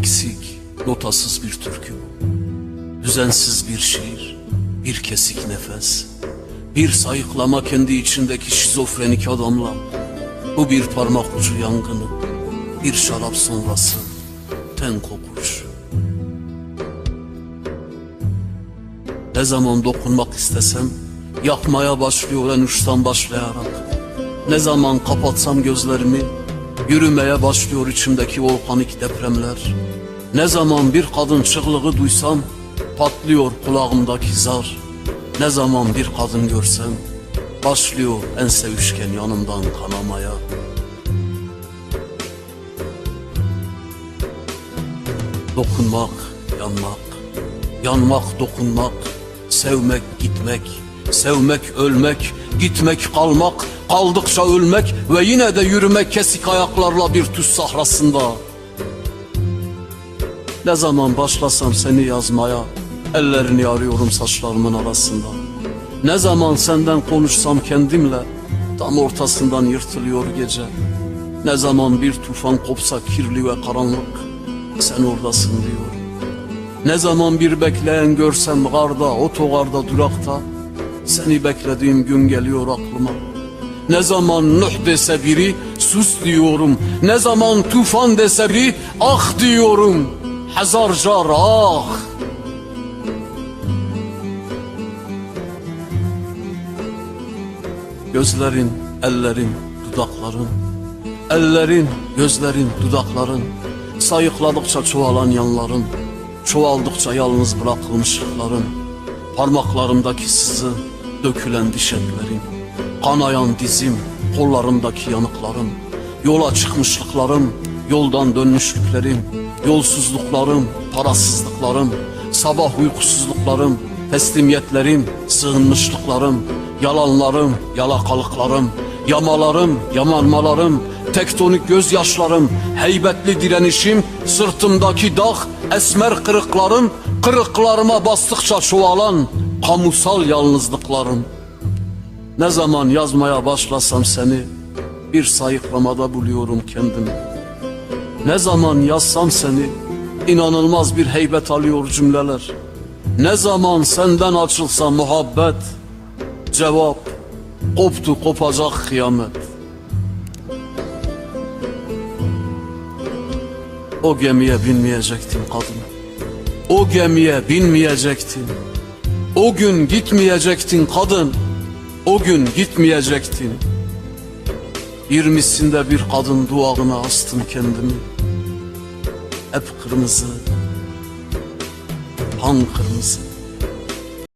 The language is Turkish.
Eksik, notasız bir türkü. Düzensiz bir şiir, bir kesik nefes. Bir sayıklama kendi içindeki şizofrenik adamla. Bu bir parmak ucu yangını, bir şarap sonrası, ten kokuş. Ne zaman dokunmak istesem, yakmaya başlıyor en uçtan başlayarak. Ne zaman kapatsam gözlerimi, yürümeye başlıyor içimdeki volkanik depremler. Ne zaman bir kadın çığlığı duysam, patlıyor kulağımdaki zar. Ne zaman bir kadın görsem, başlıyor en sevişken yanımdan kanamaya. Dokunmak, yanmak, yanmak, dokunmak, sevmek, gitmek, sevmek, ölmek, gitmek, kalmak, kaldıkça ölmek ve yine de yürümek kesik ayaklarla bir tüs sahrasında. Ne zaman başlasam seni yazmaya, ellerini arıyorum saçlarımın arasında. Ne zaman senden konuşsam kendimle, tam ortasından yırtılıyor gece. Ne zaman bir tufan kopsa kirli ve karanlık, sen oradasın diyor. Ne zaman bir bekleyen görsem garda, otogarda, durakta, seni beklediğim gün geliyor aklıma. Ne zaman Nuh dese biri, sus diyorum. Ne zaman tufan dese biri, ah diyorum. Hazar jar ah. Gözlerin, ellerin, dudakların Ellerin, gözlerin, dudakların Sayıkladıkça çoğalan yanların Çoğaldıkça yalnız bırakılmışlıkların Parmaklarımdaki sızı Dökülen diş etlerim Kanayan dizim Kollarımdaki yanıklarım Yola çıkmışlıklarım Yoldan dönmüşlüklerim Yolsuzluklarım, parasızlıklarım Sabah uykusuzluklarım Teslimiyetlerim, sığınmışlıklarım Yalanlarım, yalakalıklarım Yamalarım, yamanmalarım Tektonik gözyaşlarım Heybetli direnişim Sırtımdaki dağ Esmer kırıklarım Kırıklarıma bastıkça çoğalan Kamusal yalnızlıklarım Ne zaman yazmaya başlasam seni Bir sayıklamada buluyorum kendimi. Ne zaman yazsam seni inanılmaz bir heybet alıyor cümleler. Ne zaman senden açılsa muhabbet Cevap Koptu kopacak kıyamet. O gemiye binmeyecektin kadın. O gemiye binmeyecektin O gün gitmeyecektin kadın O gün gitmeyecektin. Yirmisinde bir kadın duağına astım kendimi. Hep kırmızı Han kırmızı